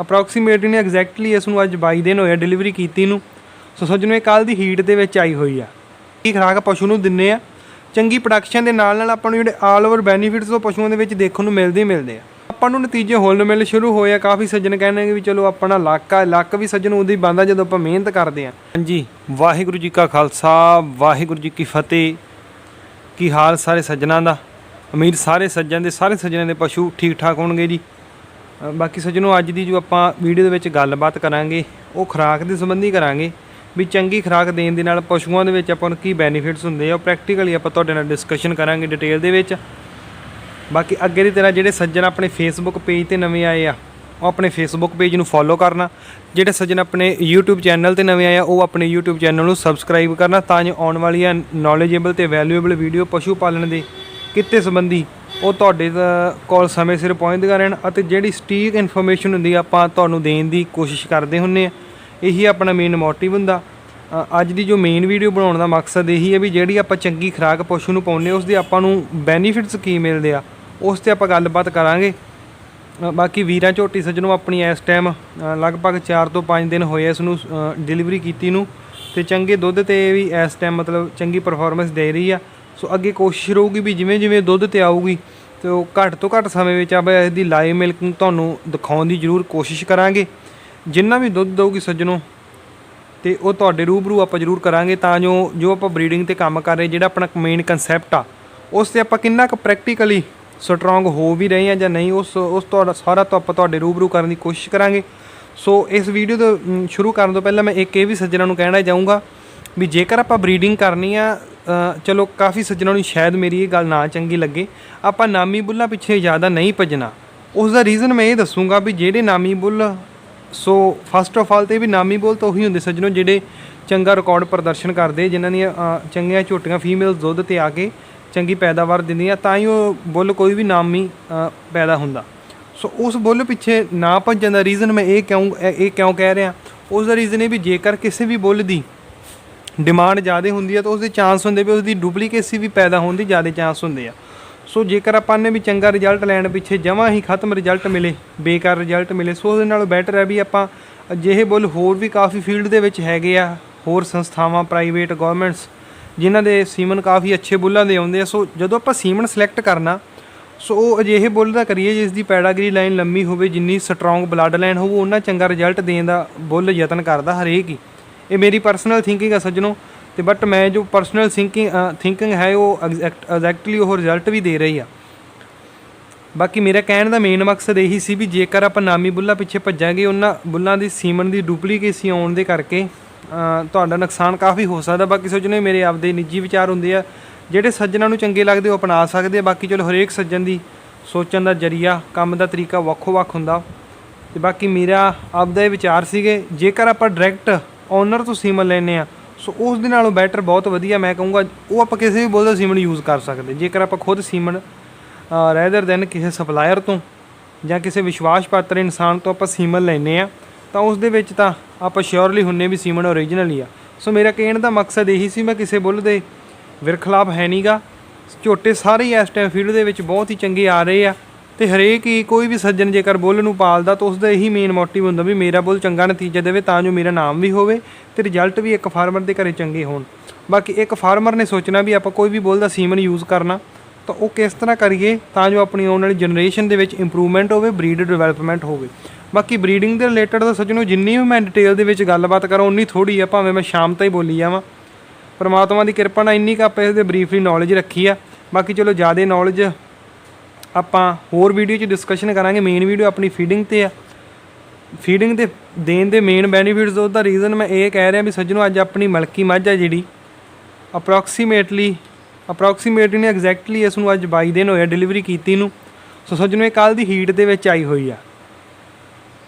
Approximately ਨੇ exactly ਇਸ ਨੂੰ ਅੱਜ 22 ਦਿਨ ਹੋਏ ਆ ਡਿਲੀਵਰੀ ਕੀਤੀ ਨੂੰ। ਸੋ ਸੱਜਣੋ, ਇਹ ਕੱਲ ਦੀ ਹੀਟ ਦੇ ਵਿੱਚ ਆਈ ਹੋਈ ਆ। ਕੀ ਖੁਰਾਕ ਪਸ਼ੂ ਨੂੰ ਦਿੰਨੇ ਆ। ਚੰਗੀ ਪ੍ਰੋਡਕਸ਼ਨ ਦੇ ਨਾਲ ਨਾਲ ਆਪਾਂ ਨੂੰ ਜਿਹੜੇ ਆਲ ਓਵਰ ਬੈਨੀਫਿਟਸ ਉਹ ਪਸ਼ੂਆਂ ਦੇ ਵਿੱਚ ਦੇਖਣ ਨੂੰ ਮਿਲਦੇ ਹੀ ਮਿਲਦੇ ਆ। ਆਪਾਂ ਨੂੰ ਨਤੀਜੇ ਹੁੱਲ ਮਿਲ ਸ਼ੁਰੂ ਹੋਏ ਆ। ਕਾਫੀ ਸੱਜਣ ਕਹਿੰਦੇ ਵੀ ਚਲੋ ਆਪਣਾ ਲੱਕ ਆ, ਲੱਕ ਵੀ ਸੱਜਣ ਉਹਦੀ ਬੰਦਾ ਜਦੋਂ ਆਪਾਂ ਮਿਹਨਤ ਕਰਦੇ ਆ। ਹਾਂਜੀ, ਵਾਹਿਗੁਰੂ ਜੀ ਕਾ ਖਾਲਸਾ, ਵਾਹਿਗੁਰੂ ਜੀ ਕੀ ਫਤਿਹ। ਕੀ ਹਾਲ ਸਾਰੇ ਸੱਜਣਾਂ ਦਾ? ਉਮੀਦ ਸਾਰੇ ਸੱਜਣ ਦੇ, ਸਾਰੇ ਸੱਜਣਾਂ ਦੇ ਪਸ਼ੂ ਠੀਕ ਠਾਕ ਹੋਣਗੇ ਜੀ। ਬਾਕੀ ਸੱਜਣੋ, ਅੱਜ ਦੀ ਜੋ ਆਪਾਂ ਵੀਡੀਓ ਦੇ ਵਿੱਚ ਗੱਲਬਾਤ ਕਰਾਂਗੇ, ਉਹ ਖੁਰਾਕ ਦੇ ਸੰਬੰਧੀ ਕਰਾਂਗੇ। ਵੀ ਚੰਗੀ ਖੁਰਾਕ ਦੇਣ ਦੇ ਨਾਲ ਪਸ਼ੂਆਂ ਦੇ ਵਿੱਚ ਆਪਾਂ ਨੂੰ ਕੀ ਬੈਨੀਫਿਟਸ ਹੁੰਦੇ ਆ, ਉਹ ਪ੍ਰੈਕਟੀਕਲੀ ਆਪਾਂ ਤੁਹਾਡੇ ਨਾਲ ਡਿਸਕਸ਼ਨ ਕਰਾਂਗੇ ਡਿਟੇਲ ਦੇ ਵਿੱਚ। ਬਾਕੀ ਅੱਗੇ ਦੀ ਤਰ੍ਹਾਂ ਜਿਹੜੇ ਸੱਜਣ ਆਪਣੇ ਫੇਸਬੁੱਕ ਪੇਜ ਤੇ ਨਵੇਂ ਆਏ ਆ, ਉਹ ਆਪਣੇ ਫੇਸਬੁੱਕ ਪੇਜ ਨੂੰ ਫੋਲੋ ਕਰਨਾ। ਜਿਹੜੇ ਸੱਜਣ ਆਪਣੇ YouTube ਚੈਨਲ ਤੇ ਨਵੇਂ ਆਏ ਆ, ਉਹ ਆਪਣੇ YouTube ਚੈਨਲ ਨੂੰ ਸਬਸਕ੍ਰਾਈਬ ਕਰਨਾ, ਤਾਂ ਜੋ ਆਉਣ ਵਾਲੀਆਂ ਨੌਲੇਜੇਬਲ ਤੇ ਵੈਲਿਊਏਬਲ ਵੀਡੀਓ ਪਸ਼ੂ ਪਾਲਣ ਦੇ ਕਿੱਤੇ ਸੰਬੰਧੀ ਉਹ ਤੁਹਾਡੇ ਕੋਲ ਸਮੇਂ ਸਿਰ ਪਹੁੰਚਦੀਆਂ ਰਹਿਣ ਅਤੇ ਜਿਹੜੀ ਸਟੀਕ ਇਨਫੋਰਮੇਸ਼ਨ ਹੁੰਦੀ ਆ, ਆਪਾਂ ਤੁਹਾਨੂੰ ਦੇਣ ਦੀ ਕੋਸ਼ਿਸ਼ ਕਰਦੇ ਹੁੰਨੇ ਆ। ਇਹੀ ਆਪਣਾ ਮੇਨ ਮੋਟਿਵ ਹੁੰਦਾ। ਅੱਜ ਦੀ ਜੋ ਮੇਨ ਵੀਡੀਓ ਬਣਾਉਣ ਦਾ ਮਕਸਦ ਇਹੀ ਹੈ ਵੀ ਜਿਹੜੀ ਆਪਾਂ ਚੰਗੀ ਖੁਰਾਕ ਪਸ਼ੂ ਨੂੰ ਪਾਉਂਦੇ ਉਸ ਦੇ ਆਪਾਂ ਨੂੰ ਬੈਨੀਫਿਟਸ ਕੀ ਮਿਲਦੇ ਆ, ਉਸ ਤੇ ਆਪਾਂ ਗੱਲਬਾਤ ਕਰਾਂਗੇ। ਬਾਕੀ ਵੀਰਾਂ ਝੋਟੀ ਸੱਜਣੋਂ ਆਪਣੀ ਇਸ ਟਾਈਮ ਲਗਭਗ 4 ਤੋਂ 5 ਦਿਨ ਹੋਏ ਇਸ ਨੂੰ ਡਿਲੀਵਰੀ ਕੀਤੀ ਨੂੰ। ਤੇ ਚੰਗੇ ਦੁੱਧ ਤੇ ਵੀ ਇਸ ਟਾਈਮ ਮਤਲਬ ਚੰਗੀ ਪਰਫਾਰਮੈਂਸ ਦੇ ਰਹੀ ਆ। ਸੋ ਅੱਗੇ ਕੋਸ਼ਿਸ਼ ਰਹੂਗੀ ਵੀ ਜਿਵੇਂ ਜਿਵੇਂ ਦੁੱਧ ਤੇ ਆਊਗੀ ਤੇ ਉਹ ਘੱਟ ਤੋਂ ਘੱਟ ਸਮੇਂ ਵਿੱਚ ਆਪਾਂ ਇਹਦੀ ਲਾਈਵ ਮਿਲਕਿੰਗ ਤੁਹਾਨੂੰ ਦਿਖਾਉਣ ਦੀ ਜ਼ਰੂਰ ਕੋਸ਼ਿਸ਼ ਕਰਾਂਗੇ। ਜਿੰਨਾ ਵੀ ਦੁੱਧ ਦਊਗੀ ਸੱਜਣੋਂ, ਤੇ ਉਹ ਤੁਹਾਡੇ ਰੂਬਰੂ ਆਪਾਂ ਜ਼ਰੂਰ ਕਰਾਂਗੇ ਤਾਂ ਜੋ ਜੋ ਆਪਾਂ ਬਰੀਡਿੰਗ ਤੇ ਕੰਮ ਕਰ ਰਹੇ, ਜਿਹੜਾ ਆਪਣਾ ਮੇਨ ਕਨਸੈਪਟ ਆ, ਉਸ ਤੇ ਆਪਾਂ ਕਿੰਨਾ ਕੁ ਪ੍ਰੈਕਟੀਕਲੀ ਸਟਰੋਂਗ ਹੋ ਵੀ ਰਹੇ ਆ ਜਾਂ ਨਹੀਂ, ਉਸ ਉਸ ਤੁਹਾਡਾ ਸਾਰਾ ਤੋਂ ਆਪਾਂ ਤੁਹਾਡੇ ਰੂਬਰੂ ਕਰਨ ਦੀ ਕੋਸ਼ਿਸ਼ ਕਰਾਂਗੇ। ਸੋ ਇਸ ਵੀਡੀਓ ਤੋਂ ਸ਼ੁਰੂ ਕਰਨ ਤੋਂ ਪਹਿਲਾਂ ਮੈਂ ਇੱਕ ਇਹ ਵੀ ਸੱਜਣਾ ਨੂੰ ਕਹਿਣਾ ਚਾਹੂੰਗਾ ਵੀ ਜੇਕਰ ਆਪਾਂ ਬਰੀਡਿੰਗ ਕਰਨੀ ਆ ਚਲੋ ਕਾਫੀ ਸੱਜਣਾਂ ਨੂੰ ਸ਼ਾਇਦ ਮੇਰੀ ਇਹ ਗੱਲ ਨਾ ਚੰਗੀ ਲੱਗੇ। ਆਪਾਂ ਨਾਮੀ ਬੁੱਲਾਂ ਪਿੱਛੇ ਜ਼ਿਆਦਾ ਨਹੀਂ ਭੱਜਣਾ। ਉਸ ਦਾ ਰੀਜ਼ਨ ਮੈਂ ਇਹ ਦੱਸੂਗਾ ਵੀ ਜਿਹੜੇ ਨਾਮੀ ਬੁੱਲ, ਸੋ ਫਸਟ ਆਫ ਆਲ ਤੇ ਵੀ ਨਾਮੀ ਬੁੱਲ ਤਾਂ ਉਹੀ ਹੁੰਦੇ ਸੱਜਣੋ ਜਿਹੜੇ ਚੰਗਾ ਰਿਕਾਰਡ ਪ੍ਰਦਰਸ਼ਨ ਕਰਦੇ, ਜਿਨ੍ਹਾਂ ਦੀਆਂ ਚੰਗੀਆਂ ਝੋਟੀਆਂ ਫੀਮੇਲ ਦੁੱਧ ਤੇ ਆ ਕੇ ਚੰਗੀ ਪੈਦਾਵਾਰ ਦਿੰਦੀਆਂ, ਤਾਂ ਹੀ ਉਹ ਬੁੱਲ ਕੋਈ ਵੀ ਨਾਮੀ ਪੈਦਾ ਹੁੰਦਾ। ਸੋ ਉਸ ਬੁੱਲ ਪਿੱਛੇ ਨਾ ਭੱਜਣ ਦਾ ਰੀਜ਼ਨ ਮੈਂ ਇਹ ਕਿਉਂ, ਇਹ ਇਹ ਕਿਉਂ ਕਹਿ ਰਿਹਾ? ਉਸ ਦਾ ਰੀਜ਼ਨ ਇਹ ਵੀ ਜੇਕਰ ਕਿਸੇ ਵੀ ਬੁੱਲ ਦੀ ਡਿਮਾਂਡ ਜ਼ਿਆਦਾ ਹੁੰਦੀ ਹੈ ਤਾਂ ਉਸ ਦੇ ਚਾਂਸ ਹੁੰਦੇ ਵੀ ਉਸ ਦੀ ਡੁਪਲੀਕੇਸੀ ਵੀ ਪੈਦਾ ਹੋਣ ਦੀ ਜ਼ਿਆਦਾ ਚਾਂਸ ਹੁੰਦੇ ਆ। ਸੋ ਜੇਕਰ ਆਪਾਂ ਨੇ ਵੀ ਚੰਗਾ ਰਿਜ਼ਲਟ ਲੈਣ ਪਿੱਛੇ ਜਮਾਂ ਹੀ ਖਤਮ ਰਿਜ਼ਲਟ ਮਿਲੇ, ਬੇਕਾਰ ਰਿਜ਼ਲਟ ਮਿਲੇ, ਸੋ ਉਹਦੇ ਨਾਲੋਂ ਬੈਟਰ ਹੈ ਵੀ ਆਪਾਂ ਅਜਿਹੇ ਬੁੱਲ ਹੋਰ ਵੀ ਕਾਫੀ ਫੀਲਡ ਦੇ ਵਿੱਚ ਹੈਗੇ ਆ, ਹੋਰ ਸੰਸਥਾਵਾਂ ਪ੍ਰਾਈਵੇਟ ਗਵਰਨਮੈਂਟਸ ਜਿਨ੍ਹਾਂ ਦੇ ਸੀਮਨ ਕਾਫੀ ਅੱਛੇ ਬੁੱਲਾਂ ਦੇ ਆਉਂਦੇ ਆ। ਸੋ ਜਦੋਂ ਆਪਾਂ ਸੀਮਨ ਸਿਲੈਕਟ ਕਰਨਾ, ਸੋ ਉਹ ਅਜਿਹੇ ਬੁੱਲ ਦਾ ਕਰੀਏ ਜਿਸ ਦੀ ਪੈਡਾਗਰੀ ਲਾਈਨ ਲੰਮੀ ਹੋਵੇ, ਜਿੰਨੀ ਸਟਰੋਂਗ ਬਲੱਡ ਲਾਈਨ ਹੋਵੇ ਉਹਨਾਂ ਚੰਗਾ ਰਿਜ਼ਲਟ ਦੇਣ ਦਾ ਬੁੱਲ ਯਤਨ ਕਰਦਾ ਹਰੇਕ ਹੀ। ਇਹ ਮੇਰੀ ਪਰਸਨਲ ਥਿੰਕਿੰਗ ਆ ਸੱਜਣੋ। ਤੇ ਬਟ ਮੈਂ ਜੋ ਪਰਸਨਲ ਥਿੰਕਿੰਗ ਥਿੰਕਿੰਗ ਹੈ, ਉਹ ਐਗਜੈਕਟ ਐਗਜ਼ੈਕਟਲੀ ਉਹ ਰਿਜ਼ਲਟ ਵੀ ਦੇ ਰਹੀ ਆ। ਬਾਕੀ ਮੇਰਾ ਕਹਿਣ ਦਾ ਮੇਨ ਮਕਸਦ ਇਹੀ ਸੀ ਵੀ ਜੇਕਰ ਆਪਾਂ ਨਾਮੀ ਬੁੱਲਾਂ ਪਿੱਛੇ ਭੱਜਾਂਗੇ, ਉਹਨਾਂ ਬੁੱਲਾਂ ਦੀ ਸੀਮਨ ਦੀ ਡੁਪਲੀਕੇਸੀ ਆਉਣ ਦੇ ਕਰਕੇ ਤੁਹਾਡਾ ਨੁਕਸਾਨ ਕਾਫੀ ਹੋ ਸਕਦਾ। ਬਾਕੀ ਸੋਚਣੇ ਮੇਰੇ ਆਪਦੇ ਨਿੱਜੀ ਵਿਚਾਰ ਹੁੰਦੇ ਆ। ਜਿਹੜੇ ਸੱਜਣਾਂ ਨੂੰ ਚੰਗੇ ਲੱਗਦੇ ਉਹ ਅਪਣਾ ਸਕਦੇ ਆ। ਬਾਕੀ ਚਲੋ, ਹਰੇਕ ਸੱਜਣ ਦੀ ਸੋਚਣ ਦਾ ਜਰੀਆ, ਕੰਮ ਦਾ ਤਰੀਕਾ ਵੱਖੋ ਵੱਖ ਹੁੰਦਾ। ਤੇ ਬਾਕੀ ਮੇਰਾ ਆਪਦਾ ਇਹ ਵਿਚਾਰ ਸੀਗੇ, ਜੇਕਰ ਆਪਾਂ ਡਾਇਰੈਕਟ ਓਨਰ ਤੋਂ ਸੀਮਨ ਲੈਨੇ ਆ ਸੋ ਉਸ ਦੇ ਨਾਲੋਂ ਬੈਟਰ ਬਹੁਤ ਵਧੀਆ ਮੈਂ ਕਹੂੰਗਾ, ਉਹ ਆਪਾਂ ਕਿਸੇ ਵੀ ਬੁੱਲ ਦਾ ਸੀਮਨ ਯੂਜ਼ ਕਰ ਸਕਦੇ। ਜੇਕਰ ਆਪਾਂ ਖੁਦ ਸੀਮਨ ਰੈਦਰ ਦੈਨ ਕਿਸੇ ਸਪਲਾਇਰ ਤੋਂ ਜਾਂ ਕਿਸੇ ਵਿਸ਼ਵਾਸ ਪਾਤਰ ਇਨਸਾਨ ਤੋਂ ਆਪਾਂ ਸੀਮਨ ਲੈਨੇ ਆ ਤਾਂ ਉਸ ਦੇ ਵਿੱਚ ਤਾਂ ਆਪਾਂ ਸ਼ੋਰਲੀ ਹੁੰਨੇ ਵੀ ਸੀਮਨ ਓਰੀਜਨਲ ਹੀ ਆ। ਸੋ ਮੇਰਾ ਕਹਿਣ ਦਾ ਮਕਸਦ ਇਹੀ ਸੀ, ਮੈਂ ਕਿਸੇ ਬੁੱਲ ਦੇ ਵਿਰਖਲਾਪ ਹੈ ਨਹੀਂਗਾ ਝੋਟੇ ਸਾਰੇ ਇਸ ਟਾਈਮ ਫੀਲਡ ਦੇ ਵਿੱਚ ਬਹੁਤ ਹੀ ਚੰਗੇ ਆ ਰਹੇ ਆ। ਤੇ ਹਰੇਕ ਹੀ ਕੋਈ ਵੀ ਸੱਜਣ ਜੇਕਰ ਬੁੱਲ ਨੂੰ ਪਾਲਦਾ ਤਾਂ ਉਸ ਦਾ ਇਹੀ ਮੇਨ ਮੋਟਿਵ ਹੁੰਦਾ ਵੀ ਮੇਰਾ ਬੁੱਲ ਚੰਗਾ ਨਤੀਜਾ ਦੇਵੇ ਤਾਂ ਜੋ ਮੇਰਾ ਨਾਮ ਵੀ ਹੋਵੇ ਤੇ ਰਿਜ਼ਲਟ ਵੀ ਇੱਕ ਫਾਰਮਰ ਦੇ ਘਰੇ ਚੰਗੇ ਹੋਣ। ਬਾਕੀ ਇੱਕ ਫਾਰਮਰ ਨੇ ਸੋਚਣਾ ਵੀ ਆਪਾਂ ਕੋਈ ਵੀ ਬੁੱਲ ਦਾ ਸੀਮਨ ਯੂਜ਼ ਕਰਨਾ, ਤਾਂ ਉਹ ਕਿਸ ਤਰ੍ਹਾਂ ਕਰੀਏ ਤਾਂ ਜੋ ਆਪਣੀ ਆਉਣ ਵਾਲੀ ਜਨਰੇਸ਼ਨ ਦੇ ਵਿੱਚ ਇੰਪਰੂਵਮੈਂਟ ਹੋਵੇ ਬਰੀਡ ਡਿਵੈਲਪਮੈਂਟ ਹੋਵੇ। ਬਾਕੀ ਬਰੀਡਿੰਗ ਦੇ ਰਿਲੇਟਡ ਤਾਂ ਸੱਜਣੋ ਜਿੰਨੀ ਵੀ ਮੈਂ ਡਿਟੇਲ ਦੇ ਵਿੱਚ ਗੱਲਬਾਤ ਕਰਾਂ, ਉਨੀ ਥੋੜੀ ਆ, ਭਾਵੇਂ ਮੈਂ ਸ਼ਾਮ ਤਾਈਂ ਬੋਲੀ ਜਾਵਾਂ। ਪਰਮਾਤਮਾ ਦੀ ਕਿਰਪਾ ਨਾਲ ਇੰਨੀ ਕੁ ਆਪਾਂ ਇਸ ਦੇ ਬਰੀਫਲੀ ਨੌਲੇਜ ਰੱਖੀ ਆ। ਬਾਕੀ ਚਲੋ ਜ਼ਿਆਦਾ ਨੌਲੇਜ ਆਪਾਂ ਹੋਰ ਵੀਡੀਓ 'ਚ ਡਿਸਕਸ਼ਨ ਕਰਾਂਗੇ ਮੇਨ ਵੀਡੀਓ ਆਪਣੀ ਫੀਡਿੰਗ ਤੇ ਆ। ਫੀਡਿੰਗ ਦੇ, ਦੇਣ ਦੇ ਮੇਨ ਬੈਨੀਫਿਟਸ ਉਹਦਾ ਰੀਜ਼ਨ ਮੈਂ ਇਹ ਕਹਿ ਰਿਹਾ ਵੀ ਸੱਜਣੋ, ਅੱਜ ਆਪਣੀ ਮਲਕੀ ਮੱਝ ਆ ਜਿਹੜੀ। ਅਪਰੋਕਸੀਮੇਟਲੀ ਅਪਰੋਕਸੀਮੇਟਲੀ ਨੇ ਐਗਜ਼ੈਕਟਲੀ ਇਸ ਨੂੰ ਅੱਜ 22 ਦਿਨ ਹੋਇਆ ਡਿਲੀਵਰੀ ਕੀਤੀ ਨੂੰ। ਸੋ ਸੱਜਣੋ, ਇਹ ਕੱਲ ਦੀ ਹੀਟ ਦੇ ਵਿੱਚ ਆਈ ਹੋਈ ਆ।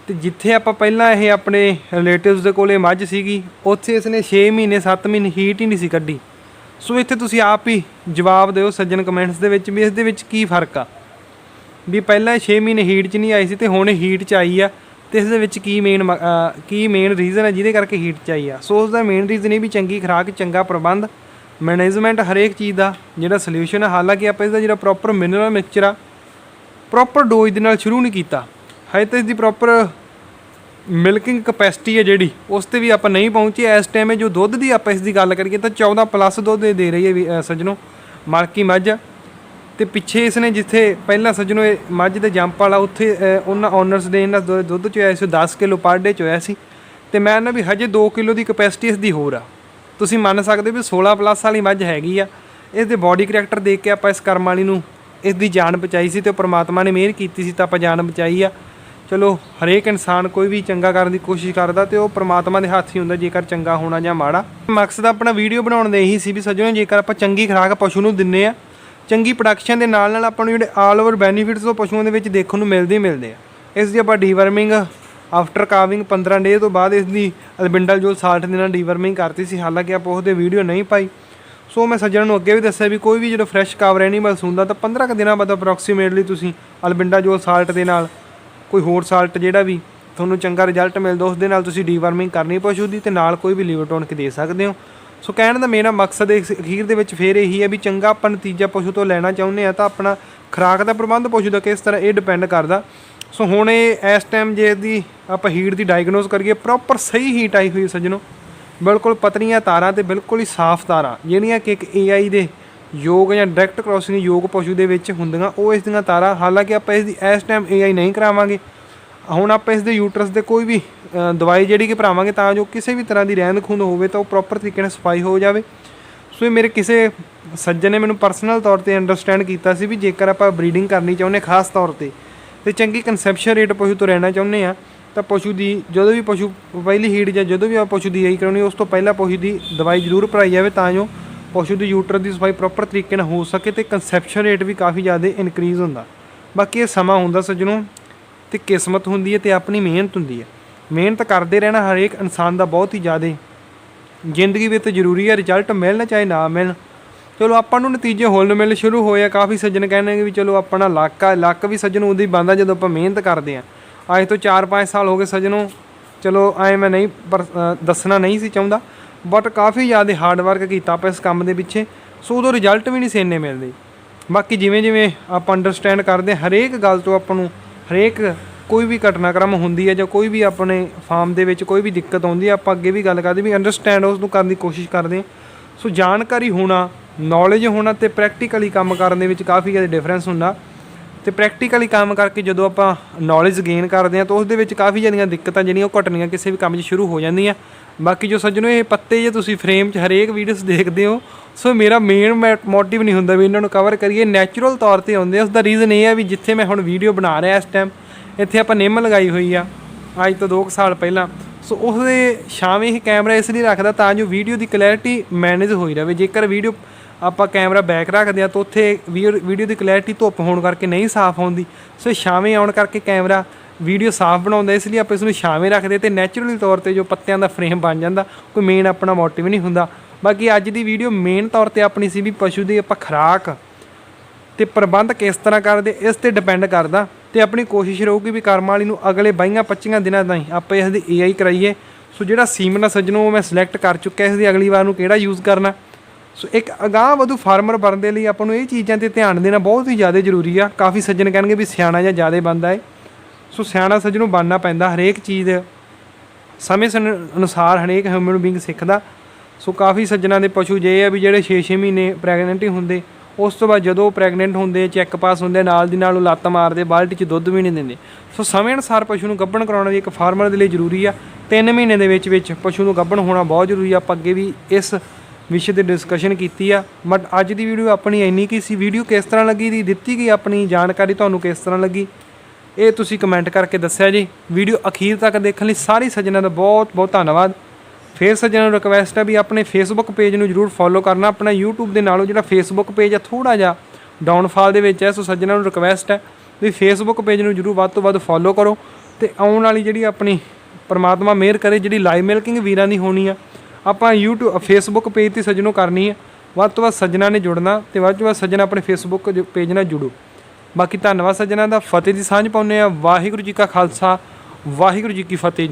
ਤੇ ਜਿੱਥੇ ਆਪਾਂ ਪਹਿਲਾਂ ਇਹ ਆਪਣੇ ਰਿਲੇਟਿਵਸ ਦੇ ਕੋਲੇ ਮੱਝ ਸੀਗੀ, ਉੱਥੇ ਇਸ ਨੇ 6 ਮਹੀਨੇ 7 ਮਹੀਨੇ ਹੀਟ ਹੀ ਨਹੀਂ ਸੀ ਕੱਢੀ। ਸੋ ਇੱਥੇ ਤੁਸੀਂ ਆਪ ਹੀ ਜਵਾਬ ਦਿਓ ਸੱਜਣ ਕਮੈਂਟਸ ਦੇ ਵਿੱਚ ਵੀ ਇਸ ਦੇ ਵਿੱਚ ਕੀ ਫ਼ਰਕ ਆ। ਵੀ ਪਹਿਲਾਂ 6 ਮਹੀਨੇ ਹੀਟ 'ਚ ਨਹੀਂ ਆਈ ਸੀ ਤੇ ਹੁਣ ਹੀਟ 'ਚ ਆਈ ਆ ਤੇ ਇਸ ਦੇ ਵਿੱਚ ਕੀ ਮੇਨ ਕੀ ਮੇਨ ਰੀਜ਼ਨ ਹੈ ਜਿਹਦੇ ਕਰਕੇ ਹੀਟ 'ਚ ਆਈ ਆ? ਸੋ ਉਸ ਦਾ ਮੇਨ ਰੀਜ਼ਨ ਇਹ ਵੀ ਚੰਗੀ ਖੁਰਾਕ ਚੰਗਾ ਪ੍ਰਬੰਧ ਮੈਨੇਜਮੈਂਟ ਹਰੇਕ ਚੀਜ਼ ਦਾ ਜਿਹੜਾ ਸੋਲੂਸ਼ਨ ਹੈ ਹਾਲਾਂਕਿ ਆਪਾਂ ਇਸ ਦਾ ਜਿਹੜਾ ਪ੍ਰੋਪਰ ਮਿਨਰਲ ਮਿਕਸਚਰ ਆ ਪ੍ਰੋਪਰ ਡੋਜ਼ ਦੇ ਨਾਲ ਸ਼ੁਰੂ ਨਹੀਂ ਕੀਤਾ। ਹਜੇ ਤਾਂ ਇਸ ਦੀ ਪ੍ਰੋਪਰ ਮਿਲਕਿੰਗ ਕਪੈਸਿਟੀ ਹੈ ਜਿਹੜੀ ਉਸ ਤੇ ਵੀ ਆਪਾਂ ਨਹੀਂ ਪਹੁੰਚੇ। ਇਸ ਟਾਈਮ ਜੋ ਦੁੱਧ ਦੀ ਆਪਾਂ ਇਸ ਦੀ ਗੱਲ ਕਰੀਏ ਤਾਂ 14 ਪਲੱਸ ਦੁੱਧ ਦੇ ਰਹੀ ਹੈ ਵੀ, ਅ, ਸੱਜਣੋ ਮਾਲਕੀ ਮੱਝ। ਤੇ ਪਿੱਛੇ ਇਸ ਨੇ ਜਿੱਥੇ ਪਹਿਲਾਂ ਸੱਜਣੋ ਇਹ ਮੱਝ ਦੇ ਜੰਪ ਵਾਲਾ, ਉੱਥੇ ਉਹਨਾਂ ਓਨਰਸ ਦੇ ਇਹਨਾਂ ਦੁ- ਦੁੱਧ ਚ ਹੋਇਆ ਸੀ 10 ਕਿਲੋ ਪਰ ਡੇ ਚ ਹੋਇਆ ਸੀ। ਤੇ ਮੈਂ ਨਾ ਵੀ ਹਜੇ 2 ਕਿਲੋ ਦੀ ਕਪੈਸਿਟੀ ਇਸ ਦੀ ਹੋਰ ਆ। ਤੁਸੀਂ ਮੰਨ ਸਕਦੇ ਹੋ ਵੀ 16 ਪਲੱਸ ਵਾਲੀ ਮੱਝ ਹੈਗੀ ਆ। ਇਸ ਦੇ ਬਾਡੀ ਕਰੈਕਟਰ ਦੇਖ ਕੇ ਆਪਾਂ ਇਸ ਕਰਮ ਵਾਲੀ ਨੂੰ ਇਸ ਦੀ ਜਾਨ ਬਚਾਈ ਸੀ ਤੇ ਪ੍ਰਮਾਤਮਾ ਨੇ ਮਿਹਰ ਕੀਤੀ ਸੀ ਤਾਂ ਆਪਾਂ ਜਾਨ ਬਚਾਈ ਆ। ਚਲੋ, ਹਰੇਕ ਇਨਸਾਨ ਕੋਈ ਵੀ ਚੰਗਾ ਕਰਨ ਦੀ ਕੋਸ਼ਿਸ਼ ਕਰਦਾ ਤੇ ਉਹ ਪ੍ਰਮਾਤਮਾ ਦੇ ਹੱਥ ਹੀ ਹੁੰਦਾ ਜੇਕਰ ਚੰਗਾ ਹੋਣਾ ਜਾਂ ਮਾੜਾ। ਮਕਸਦ ਆਪਣਾ ਵੀਡੀਓ ਬਣਾਉਣ ਦਾ ਇਹੀ ਸੀ ਵੀ ਸੱਜਣੋ ਜੇਕਰ ਆਪਾਂ ਚੰਗੀ ਖੁਰਾਕ ਪਸ਼ੂ ਨੂੰ ਦਿੰਨੇ ਆ ਚੰਗੀ ਪ੍ਰੋਡਕਸ਼ਨ ਦੇ ਨਾਲ ਨਾਲ ਆਪਾਂ ਨੂੰ ਜਿਹੜੇ ਆਲ ਓਵਰ ਬੈਨੀਫਿਟਸ ਉਹ ਪਸ਼ੂਆਂ ਦੇ ਵਿੱਚ ਦੇਖਣ ਨੂੰ ਮਿਲਦੇ ਹੀ ਮਿਲਦੇ ਆ। ਇਸ ਦੀ ਆਪਾਂ ਡੀਵਰਮਿੰਗ ਆਫਟਰ ਕਾਵਿੰਗ 15 ਡੇ ਤੋਂ ਬਾਅਦ ਇਸ ਦੀ ਅਲਬਿੰਡਲ ਜੋ ਸਾਲਟ ਦੇ ਨਾਲ ਡੀਵਰਮਿੰਗ ਕਰਤੀ ਸੀ। ਹਾਲਾਂਕਿ ਆਪਾਂ ਉਹਦੇ ਵੀਡੀਓ ਨਹੀਂ ਪਾਈ। ਸੋ ਮੈਂ ਸੱਜਣ ਨੂੰ ਅੱਗੇ ਵੀ ਦੱਸਿਆ ਵੀ ਕੋਈ ਵੀ ਜਦੋਂ ਫਰੈਸ਼ ਕਾਵਰ ਐਨੀਮਲਸ ਹੁੰਦਾ ਤਾਂ 15 ਕੁ ਦਿਨਾਂ ਬਾਅਦ ਅਪਰੋਕਸੀਮੇਟਲੀ ਤੁਸੀਂ ਅਲਬਿੰਡਾ ਜੋ ਸਾਲਟ ਦੇ ਨਾਲ ਕੋਈ ਹੋਰ ਸਾਲਟ ਜਿਹੜਾ ਵੀ ਤੁਹਾਨੂੰ ਚੰਗਾ ਰਿਜ਼ਲਟ ਮਿਲਦਾ, ਉਸ ਦੇ ਨਾਲ ਤੁਸੀਂ ਡੀਵਰਮਿੰਗ ਕਰਨੀ ਪਸ਼ੂ ਦੀ ਤੇ ਨਾਲ ਕੋਈ ਵੀ ਲੀਵਰ ਟੋਨਿਕ ਦੇ ਸਕਦੇ ਹੋ। ਸੋ ਕਹਿਣ ਦਾ ਮੇਰਾ ਮਕਸਦ ਇਸ ਅਖੀਰ ਦੇ ਵਿੱਚ ਫੇਰ ਇਹੀ ਹੈ ਵੀ ਚੰਗਾ ਆਪਾਂ ਨਤੀਜਾ ਪਸ਼ੂ ਤੋਂ ਲੈਣਾ ਚਾਹੁੰਦੇ ਆ ਤਾਂ ਆਪਣਾ ਖੁਰਾਕ ਦਾ ਪ੍ਰਬੰਧ ਪਸ਼ੂ ਦਾ ਕਿਸ ਤਰ੍ਹਾਂ ਇਹ ਡਿਪੈਂਡ ਕਰਦਾ। ਸੋ ਹੁਣ ਇਹ ਇਸ ਟਾਈਮ ਜੇ ਇਹਦੀ ਆਪਾਂ ਹੀਟ ਦੀ ਡਾਇਗਨੋਸ ਕਰੀਏ ਪ੍ਰੋਪਰ ਸਹੀ ਹੀਟ ਆਈ ਹੋਈ ਹੈ ਸੱਜਣੋ। ਬਿਲਕੁਲ ਪਤਲੀਆਂ ਤਾਰਾਂ ਤੇ ਬਿਲਕੁਲ ਹੀ ਸਾਫ਼ ਤਾਰਾਂ, ਜਿਹੜੀਆਂ ਕਿ ਇੱਕ AI ਦੇ ਯੋਗ ਜਾਂ ਡਾਇਰੈਕਟ ਕ੍ਰਾਸਿੰਗ ਯੋਗ ਪਸ਼ੂ ਦੇ ਵਿੱਚ ਹੁੰਦੀਆਂ, ਉਹ ਇਸ ਦੀਆਂ ਤਾਰਾਂ, ਹਾਲਾਂਕਿ ਆਪਾਂ ਇਸ ਦੀ ਇਸ ਟਾਈਮ AI ਨਹੀਂ ਕਰਾਵਾਂਗੇ। ਹੁਣ ਆਪਾਂ ਇਸ ਦੇ ਯੂਟਰਸ ਦੇ ਕੋਈ ਵੀ ਦਵਾਈ ਜਿਹੜੀ ਕਿ ਭਰਾਵਾਂਗੇ ਤਾਂ ਜੋ ਕਿਸੇ ਵੀ ਤਰ੍ਹਾਂ ਦੀ ਰਹਿੰਦ ਖੂੰਦ ਹੋਵੇ ਤਾਂ ਉਹ ਪ੍ਰੋਪਰ ਤਰੀਕੇ ਨਾਲ ਸਫ਼ਾਈ ਹੋ ਜਾਵੇ। ਸੋ ਇਹ ਮੇਰੇ ਕਿਸੇ ਸੱਜਣ ਨੇ ਮੈਨੂੰ ਪਰਸਨਲ ਤੌਰ ਤੇ ਅੰਡਰਸਟੈਂਡ ਕੀਤਾ ਸੀ ਵੀ ਜੇਕਰ ਆਪਾਂ ਬਰੀਡਿੰਗ ਕਰਨੀ ਚਾਹੁੰਦੇ ਖਾਸ ਤੌਰ ਤੇ ਤੇ ਚੰਗੀ ਕਨਸੈਪਸ਼ਨ ਰੇਟ ਪਸ਼ੂ ਤੋਂ ਰਹਿਣਾ ਚਾਹੁੰਦੇ ਆ ਤਾਂ ਪਸ਼ੂ ਦੀ ਜਦੋਂ ਵੀ ਪਸ਼ੂ ਪਹਿਲੀ ਹੀਟ ਜਾਂ ਜਦੋਂ ਵੀ ਆਪਾਂ ਪਸ਼ੂ ਦੀ ਆਈ ਕਰਾਉਣੀ, ਉਸ ਤੋਂ ਪਹਿਲਾਂ ਪਸ਼ੂ ਦੀ ਦਵਾਈ ਜ਼ਰੂਰ ਭਰਾਈ ਜਾਵੇ ਤਾਂ ਜੋ ਪਸ਼ੂ ਦੀ ਯੂਟਰ ਦੀ ਸਫ਼ਾਈ ਪ੍ਰੋਪਰ ਤਰੀਕੇ ਨਾਲ ਹੋ ਸਕੇ ਤੇ ਕਨਸੈਪਸ਼ਨ ਰੇਟ ਵੀ ਕਾਫੀ ਜ਼ਿਆਦਾ ਇਨਕਰੀਜ਼ ਹੁੰਦਾ। ਬਾਕੀ ਇਹ ਸਮਾਂ ਹੁੰਦਾ ਸੱਜਣੋ ਤੇ ਕਿਸਮਤ ਹੁੰਦੀ ਹੈ ਤੇ ਆਪਣੀ ਮਿਹਨਤ ਹੁੰਦੀ ਹੈ। ਮਿਹਨਤ ਕਰਦੇ ਰਹਿਣਾ ਹਰੇਕ ਇਨਸਾਨ ਦਾ ਬਹੁਤ ਹੀ ਜ਼ਿਆਦਾ ਜ਼ਿੰਦਗੀ ਵਿੱਚ ਜ਼ਰੂਰੀ ਹੈ ਰਿਜ਼ਲਟ ਮਿਲਣ ਚਾਹੇ ਨਾ ਮਿਲਣ। ਚਲੋ ਆਪਾਂ ਨੂੰ ਨਤੀਜੇ ਹੋਣ ਮਿਲ ਸ਼ੁਰੂ ਹੋਏ ਆ, ਕਾਫੀ ਸੱਜਣ ਕਹਿੰਦੇ ਵੀ ਚਲੋ ਆਪਣਾ ਲੱਕ ਆ, ਲੱਕ ਵੀ ਸੱਜਣ ਉਹਦੀ ਬੰਦਾ ਜਦੋਂ ਆਪਾਂ ਮਿਹਨਤ ਕਰਦੇ ਆ ਅੱਜ ਤੋਂ 4-5 ਸਾਲ ਹੋ ਗਏ ਸੱਜਣੋਂ, ਚਲੋ ਐ ਮੈਂ ਨਹੀਂ ਪਰ ਦੱਸਣਾ ਨਹੀਂ ਸੀ ਚਾਹੁੰਦਾ ਬਟ ਕਾਫੀ ਜ਼ਿਆਦਾ ਹਾਰਡ ਵਰਕ ਕੀਤਾ ਆਪਾਂ ਇਸ ਕੰਮ ਦੇ ਪਿੱਛੇ, ਸੋ ਉਦੋਂ ਰਿਜ਼ਲਟ ਵੀ ਨਹੀਂ ਸੀ ਇੰਨੇ ਮਿਲਦੇ। ਬਾਕੀ ਜਿਵੇਂ ਜਿਵੇਂ ਆਪਾਂ ਅੰਡਰਸਟੈਂਡ ਕਰਦੇ ਹਾਂ, ਹਰੇਕ ਗੱਲ ਤੋਂ ਆਪਾਂ ਨੂੰ ਹਰੇਕ ਕੋਈ ਵੀ ਘਟਨਾਕ੍ਰਮ ਹੁੰਦੀ ਹੈ ਜਾਂ ਕੋਈ ਵੀ ਆਪਣੇ ਫਾਰਮ ਦੇ ਵਿੱਚ ਕੋਈ ਵੀ ਦਿੱਕਤ ਆਉਂਦੀ ਹੈ, ਆਪਾਂ ਅੱਗੇ ਵੀ ਗੱਲ ਕਰਦੇ ਵੀ ਅੰਡਰਸਟੈਂਡ ਉਸ ਨੂੰ ਕਰਨ ਦੀ ਕੋਸ਼ਿਸ਼ ਕਰਦੇ ਹਾਂ। ਸੋ ਜਾਣਕਾਰੀ ਹੋਣਾ ਨੌਲੇਜ ਹੋਣਾ ਤੇ ਪ੍ਰੈਕਟੀਕਲੀ ਕੰਮ ਕਰਨ ਦੇ ਵਿੱਚ ਕਾਫੀ ਜ਼ਿਆਦਾ ਡਿਫਰੈਂਸ ਹੁੰਦਾ। ਤੇ ਪ੍ਰੈਕਟੀਕਲੀ ਕੰਮ ਕਰਕੇ ਜਦੋਂ ਆਪਾਂ ਨੌਲੇਜ ਗੇਨ ਕਰਦੇ ਹਾਂ ਤਾਂ ਉਸ ਦੇ ਵਿੱਚ ਕਾਫੀ ਜ਼ਿਆਦੀਆਂ ਦਿੱਕਤਾਂ ਜਿਹੜੀਆਂ ਉਹ ਘਟਣੀਆਂ ਕਿਸੇ ਵੀ ਕੰਮ 'ਚ ਸ਼ੁਰੂ ਹੋ ਜਾਂਦੀਆਂ। ਬਾਕੀ ਜੋ ਸੱਜਣੋ, ਇਹ ਪੱਤੇ ਜੇ ਤੁਸੀਂ ਫਰੇਮ 'ਚ ਹਰੇਕ ਵੀਡੀਓਸ ਦੇਖਦੇ ਹੋ, ਸੋ ਮੇਰਾ ਮੇਨ ਮੋਟਿਵ ਨਹੀਂ ਹੁੰਦਾ ਵੀ ਇਹਨਾਂ ਨੂੰ ਕਵਰ ਕਰੀਏ। ਨੈਚੁਰਲ ਤੌਰ ਤੇ ਆਉਂਦੇ ਆ। ਉਸ ਦਾ ਰੀਜ਼ਨ ਇਹ ਹੈ ਵੀ ਜਿੱਥੇ ਮੈਂ ਹੁਣ ਵੀਡੀਓ ਬਣਾ ਰਿਹਾ ਇਸ ਟਾਈਮ ਇੱਥੇ ਆਪਾਂ ਨਿੰਮ ਲਗਾਈ ਹੋਈ ਆ, ਅੱਜ ਤੋਂ 2 ਸਾਲ ਪਹਿਲਾਂ। ਸੋ ਉਸਦੇ ਛਾਵੇਂ ਹੀ ਕੈਮਰਾ ਇਸ ਲਈ ਰੱਖਦਾ ਤਾਂ ਜੋ ਵੀਡੀਓ ਦੀ ਕਲੈਰਿਟੀ ਮੈਨੇਜ ਹੋਈ ਰਹੇ। ਜੇਕਰ ਵੀਡੀਓ ਆਪਾਂ ਕੈਮਰਾ ਬੈਕ ਰੱਖਦੇ ਆ, ਤਾਂ ਉੱਥੇ ਵੀਡੀਓ ਦੀ ਕਲੈਰਿਟੀ ਧੁੱਪ ਹੋਣ ਕਰਕੇ ਨਹੀਂ ਸਾਫ਼ ਆਉਂਦੀ। ਸੋ ਛਾਵੇਂ ਆਉਣ ਕਰਕੇ ਕੈਮਰਾ ਵੀਡੀਓ ਸਾਫ਼ ਬਣਾਉਂਦਾ, ਇਸ ਲਈ ਆਪਾਂ ਇਸ ਨੂੰ ਛਾਵੇਂ ਰੱਖਦੇ ਤੇ ਨੈਚੁਰਲੀ ਤੌਰ ਤੇ ਜੋ ਪੱਤਿਆਂ ਦਾ ਫਰੇਮ ਬਣ ਜਾਂਦਾ, ਕੋਈ ਮੇਨ ਆਪਣਾ ਮੋਟਿਵ ਨਹੀਂ ਹੁੰਦਾ। ਬਾਕੀ ਅੱਜ ਦੀ ਵੀਡੀਓ ਮੇਨ ਤੌਰ ਤੇ ਆਪਣੀ ਸੀ ਵੀ ਪਸ਼ੂ ਦੀ ਆਪਾਂ ਖੁਰਾਕ ਤੇ ਪ੍ਰਬੰਧ ਕਿਸ ਤਰ੍ਹਾਂ ਕਰਦੇ, ਇਸ ਤੇ ਡਿਪੈਂਡ ਕਰਦਾ ਤੇ ਆਪਣੀ ਕੋਸ਼ਿਸ਼ ਰਹੂਗੀ ਵੀ ਕਰਮ ਵਾਲੀ ਨੂੰ ਅਗਲੇ 22 25 ਦਿਨਾਂ ਤਾਈਂ ਆਪਾਂ ਇਸ ਦੀ ਏਆਈ ਕਰਾਈਏ। ਸੋ ਜਿਹੜਾ ਸੀਮਨ ਆ ਸੱਜਣੋ, ਉਹ ਮੈਂ ਸਿਲੈਕਟ ਕਰ ਚੁੱਕਿਆ, ਇਸ ਦੀ ਅਗਲੀ ਵਾਰ ਨੂੰ ਕਿਹੜਾ ਯੂਜ਼ ਕਰਨਾ। ਸੋ ਇੱਕ ਅਗਾਂਹ ਵਧੂ ਫਾਰਮਰ ਬਣਨ ਦੇ ਲਈ ਆਪਾਂ ਨੂੰ ਇਹ ਚੀਜ਼ਾਂ ਤੇ ਧਿਆਨ ਦੇਣਾ ਬਹੁਤ ਹੀ ਜ਼ਿਆਦਾ ਜ਼ਰੂਰੀ ਆ। ਕਾਫੀ ਸੱਜਣ ਕਹਿਣਗੇ ਵੀ ਸਿਆਣਾ ਜਾਂ ਜ਼ਿਆਦਾ ਬੰਦਾ ਹੈ ਸੋ ਸਿਆਣਾ ਸੱਜਣੋਂ ਬਣਨਾ ਪੈਂਦਾ ਹਰੇਕ ਚੀਜ਼ ਸਮੇਂ ਸਨ- ਅਨੁਸਾਰ ਹਰੇਕ ਹਿਊਮਨ ਬੀਇੰਗ ਸਿੱਖਦਾ। ਸੋ ਕਾਫੀ ਸੱਜਣਾ ਦੇ ਪਸ਼ੂ ਜੇ ਆ ਵੀ ਜਿਹੜੇ 6-6 ਮਹੀਨੇ ਪ੍ਰੈਗਨੈਂਟ ਹੀ ਹੁੰਦੇ, ਉਸ ਤੋਂ ਬਾਅਦ ਜਦੋਂ ਪ੍ਰੈਗਨੈਂਟ ਹੁੰਦੇ ਚੈੱਕ ਪਾਸ ਹੁੰਦੇ, ਨਾਲ ਦੀ ਨਾਲ ਉਹ ਲੱਤ ਮਾਰਦੇ, ਬਾਲਟੀ 'ਚ ਦੁੱਧ ਵੀ ਨਹੀਂ ਦਿੰਦੇ। ਸੋ ਸਮੇਂ ਅਨੁਸਾਰ ਪਸ਼ੂ ਨੂੰ ਗੱਭਣ ਕਰਾਉਣਾ ਵੀ ਇੱਕ ਫਾਰਮਰ ਦੇ ਲਈ ਜ਼ਰੂਰੀ ਆ। 3 ਮਹੀਨੇ ਦੇ ਵਿੱਚ ਵਿੱਚ ਪਸ਼ੂ ਨੂੰ ਗੱਭਣ ਹੋਣਾ ਬਹੁਤ ਜ਼ਰੂਰੀ ਆ। ਆਪਾਂ ਅੱਗੇ ਵੀ ਇਸ ਵਿਸ਼ੇ ਤੇ ਡਿਸਕਸ਼ਨ ਕੀਤੀ ਆ। ਬਟ ਅੱਜ ਦੀ ਵੀਡੀਓ ਆਪਣੀ ਇੰਨੀ ਕੀ ਸੀ। ਵੀਡੀਓ ਕਿਸ ਤਰ੍ਹਾਂ ਲੱਗੀ ਦੀ, ਦਿੱਤੀ ਗਈ ਆਪਣੀ ਜਾਣਕਾਰੀ ਤੁਹਾਨੂੰ ਕਿਸ ਤਰ੍ਹਾਂ ਲੱਗੀ? ਇਹ ਤੁਸੀਂ ਕਮੈਂਟ ਕਰਕੇ ਦੱਸਿਆ ਜੀ। ਵੀਡੀਓ ਅਖੀਰ ਤੱਕ ਦੇਖਣ ਲਈ ਸਾਰੀ ਸੱਜਣਾਂ ਦਾ ਬਹੁਤ ਬਹੁਤ ਧੰਨਵਾਦ। ਫੇਰ ਸੱਜਣਾਂ ਨੂੰ ਰਿਕਵੈਸਟ ਹੈ ਵੀ ਆਪਣੇ ਫੇਸਬੁੱਕ ਪੇਜ ਨੂੰ ਜਰੂਰ ਫੋਲੋ ਕਰਨਾ। ਆਪਣਾ YouTube ਦੇ ਨਾਲੋਂ ਜਿਹੜਾ ਫੇਸਬੁੱਕ ਪੇਜ ਆ ਥੋੜਾ ਜਿਹਾ ਡਾਊਨਫਾਲ ਦੇ ਵਿੱਚ ਹੈ, ਸੋ ਸੱਜਣਾਂ ਨੂੰ ਰਿਕਵੈਸਟ ਹੈ ਵੀ ਫੇਸਬੁੱਕ ਪੇਜ ਨੂੰ ਜਰੂਰ ਵੱਧ ਤੋਂ ਵੱਧ ਫੋਲੋ ਕਰੋ ਤੇ ਆਉਣ ਵਾਲੀ ਜਿਹੜੀ ਆਪਣੀ ਪਰਮਾਤਮਾ ਮਿਹਰ ਕਰੇ, ਜਿਹੜੀ ਲਾਈਵ ਮਿਲਕਿੰਗ ਵੀਰਾਂ ਦੀ ਹੋਣੀ ਆ, ਆਪਾਂ YouTube ਫੇਸਬੁੱਕ ਪੇਜ ਤੇ ਸੱਜਣੋਂ ਕਰਨੀ ਹੈ ਵੱਧ ਤੋਂ ਵੱਧ ਸੱਜਣਾਂ ਨੇ ਜੁੜਨਾ ਤੇ ਵੱਧ ਤੋਂ ਵੱਧ ਸੱਜਣ ਆਪਣੇ ਫੇਸਬੁੱਕ ਪੇਜ ਨਾਲ ਜੁੜੋ। ਬਾਕੀ ਧੰਨਵਾਦ ਸੱਜਣਾਂ ਦਾ ਫਤਿਹ ਦੀ ਸਾਂਝ ਪਾਉਂਦੇ ਆ। ਵਾਹਿਗੁਰੂ ਜੀ ਕਾ ਖਾਲਸਾ, ਵਾਹਿਗੁਰੂ ਜੀ ਕੀ ਫਤਿਹ।